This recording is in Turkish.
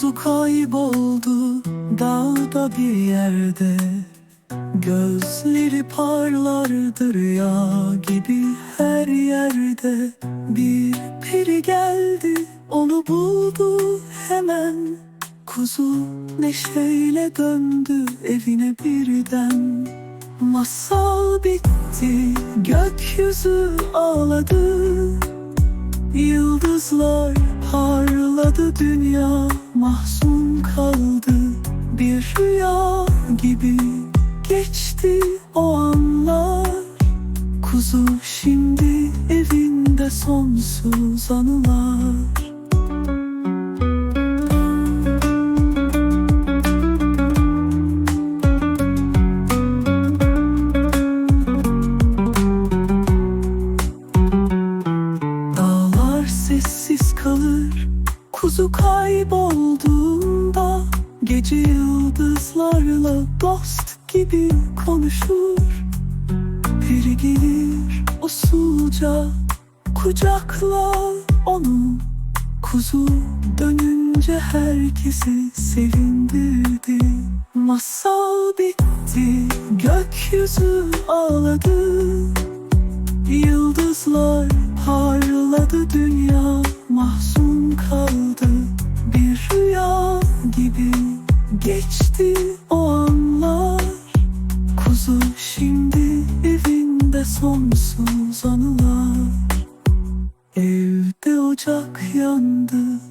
Kuzu kayboldu dağda bir yerde. Gözleri parlardı rüya gibi her yerde. Bir peri geldi onu buldu hemen. Kuzu neşeyle döndü evine birden. Masal bitti gökyüzü ağladı. Yıldızlar parladı dünya mahzun kaldı Bir rüya gibi. Geçti o anlar. Kuzu şimdi evinde sonsuz anılar. Dağlar sessiz kalır Kuzu kaybolduğunda Gece yıldızlarla dost gibi konuşur. Peri gelir usulca Kucaklar onu. Kuzu dönünce herkesi sevindirdi. Masal bitti Gökyüzü ağladı. Yıldızlar parladı dünya geçti o anlar. Kuzu şimdi evinde sonsuz anılar. Evde ocak yandı